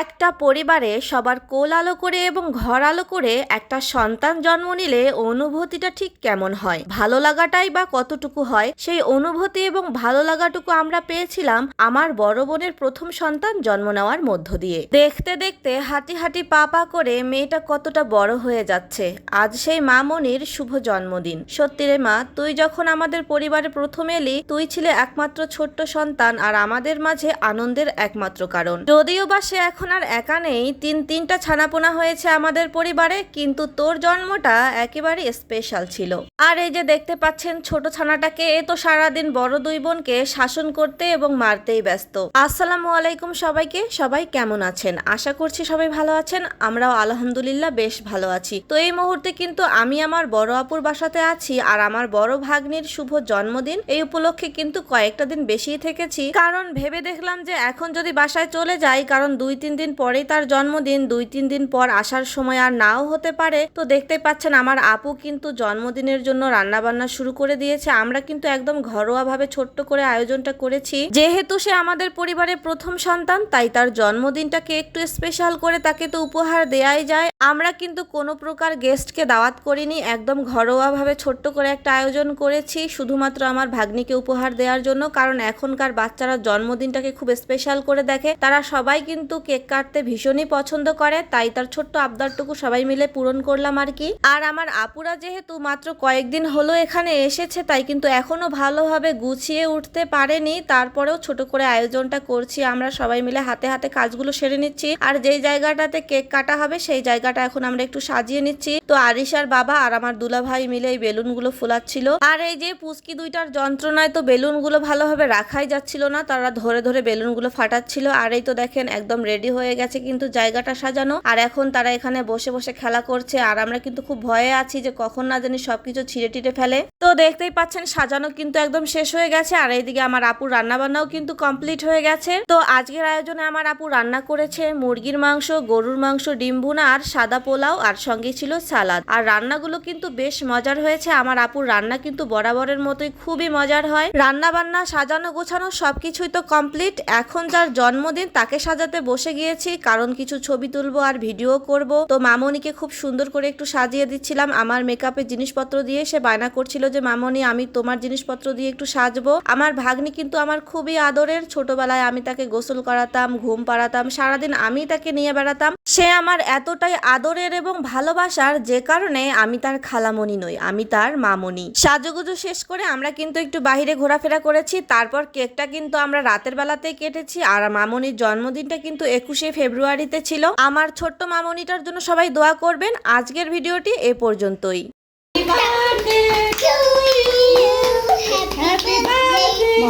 একটা পরিবারে সবার কোল আলো করে এবং ঘর আলো করে একটা সন্তান জন্ম নিলে অনুভূতিটা ঠিক কেমন হয়? ভালো লাগাটাই বা কতটুকু হয়? সেই অনুভূতি এবং ভালো লাগাটুকু আমরা পেয়েছিলাম আমার বড় বোনের প্রথম সন্তান জন্ম নেওয়ার মধ্য দিয়ে। দেখতে দেখতে হাঁটি হাঁটি পা পা করে মেয়েটা কতটা বড় হয়ে যাচ্ছে। আজ সেই মামনির শুভ জন্মদিন। সত্যি রে মা, তুই যখন আমাদের পরিবারে প্রথম এলি, তুই ছিলে একমাত্র ছোট্ট সন্তান আর আমাদের মাঝে আনন্দের একমাত্র কারণ। যদিও বা সে এখন আর একা নেই। তিন, তিনটা ছানাপোনা হয়েছে আমাদের পরিবারে, কিন্তু তোর জন্মটা একেবারে স্পেশাল ছিল। আর এই যে দেখতে পাচ্ছেন ছোট ছানাটাকে, এ তো সারাদিন বড় দুই বোনকে শাসন করতে এবং মারতেই ব্যস্ত। আসসালামু আলাইকুম সবাইকে, সবাই কেমন আছেন? আশা করছি সবাই ভালো আছেন, আমরাও আলহামদুলিল্লাহ বেশ ভালো আছি। তো এই মুহূর্তে কিন্তু আমি আমার বড় আপুর বাসাতে আছি, আর আমার বড় ভাগ্নির শুভ জন্মদিন এই উপলক্ষে কিন্তু কয়েকটা দিন বেশিই থেকেছি। কারণ ভেবে দেখলাম যে এখন যদি বাসায় চলে যাই, কারণ দুই, তিন দিন পরেই তার জন্মদিন, দুই তিন দিন পর আসার সময় আর নাও হতে পারে। তো দেখতে পাচ্ছেন আমার আপু কিন্তু জন্মদিনের জন্য রান্না বান্না শুরু করে দিয়েছে। আমরা কিন্তু একদম ঘরোয়াভাবে ছোট্ট করে আয়োজনটা করেছি। যেহেতু সে আমাদের পরিবারের প্রথম সন্তান, তাই তার জন্মদিনটাকে একটু স্পেশাল করে তাকে তো উপহার দেয়াই যায়। আমরা কিন্তু কোনো প্রকার গেস্টকে দাওয়াত করিনি, একদম ঘরোয়াভাবে ছোট্ট করে একটা আয়োজন করেছি, শুধুমাত্র আমার ভাগ্নিকে উপহার দেওয়ার জন্য, কারণ এখনকার বাচ্চারা জন্মদিনটাকে খুব স্পেশাল করে দেখে। তারা সবাই কিন্তু কেক কাটতে ভীষণই পছন্দ করে, তাই তার ছোট্ট আবদারটুকু সবাই মিলে পূরণ করলাম আর কি। আর আমার আপুরা যেহেতু মাত্র কয়েকদিন হলো এখানে এসেছে, তাই কিন্তু এখনও ভালোভাবে গুছিয়ে উঠতে পারেনি। তারপরেও ছোট করে আয়োজনটা করছি, আমরা সবাই মিলে হাতে হাতে কাজগুলো সেরে নিচ্ছি। আর যেই জায়গাটাতে কেক কাটা হবে, সেই জায়গাটা এখন আমরা একটু সাজিয়ে নিচ্ছি। তো আরিশার বাবা আর আমার দুলা ভাই মিলে এই বেলুনগুলো ফুলাচ্ছিল। আর এই যে পুচকি দুইটার যন্ত্রণায় তো বেলুনগুলো ভালোভাবে রাখাই যাচ্ছিল না, তারা ধরে ধরে বেলুনগুলো ফাটাচ্ছিল। আর এই তো দেখেন একদম রেডি হয়ে গেছে কিন্তু জায়গাটা সাজানো। আর এখন তারা এখানে বসে বসে খেলা করছে। আর আমরা কিন্তু খুব ভয়ে আছি যে কখন না জানি সবকিছু ছিঁড়ে টিটে ফেলে। তো দেখতেই পাচ্ছেন সাজানো কিন্তু একদম শেষ হয়ে গেছে। আর এইদিকে আমার আপুর রান্না বান্নাও কিন্তু কমপ্লিট হয়ে গেছে। তো আজকের আয়োজনে আমার আপু রান্না করেছে মুরগির মাংস, গরুর মাংস, ডিম ভুনা আর সাদা পোলাও আর সঙ্গে ছিল সালাদ। আর রান্নাগুলো কিন্তু বেশ মজার হয়েছে। আমার আপুর রান্না কিন্তু বরাবরের মতোই খুবই মজার হয়। রান্না বান্না সাজানো গোছানো সবকিছুই তো কমপ্লিট এখন যার জন্মদিন, তাকে সাজাতে বসে গিয়েছি। কারণ কিছু ছবি তুলবো আর ভিডিও করব। তো মামনিকে খুব সুন্দর করে একটু সাজিয়ে দিচ্ছিলাম। আমার মেকআপের জিনিসপত্র দিয়ে সে বায়না করছিল যে, মামনি, আমি তোমার জিনিসপত্র দিয়ে একটু সাজবো। আমার ভাগ্নি কিন্তু আমার খুবই আদরের। ছোটবেলায় আমি তাকে গোসল করাতাম, ঘুম পাড়াতাম, সারাদিন আমি তাকে নিয়ে বেড়াতাম। সে আমার এতটাই আদরের এবং ভালোবাসার যে কারণে আমি তার খালামণি নই, আমি তার মামনি সাজুগুজু শেষ করে আমরা কিন্তু একটু বাইরে ঘোরাফেরা করেছি, তারপর কেকটা কিন্তু আমরা রাতের বেলাতেই কেটেছি আর মামনির জন্মদিনটা কিন্তু একুশে ফেব্রুয়ারিতে ছিল। আমার ছোট্ট মামনিটার জন্য সবাই দোয়া করবেন। আজকের ভিডিওটি এ পর্যন্তই। Happy birthday to you. Happy birthday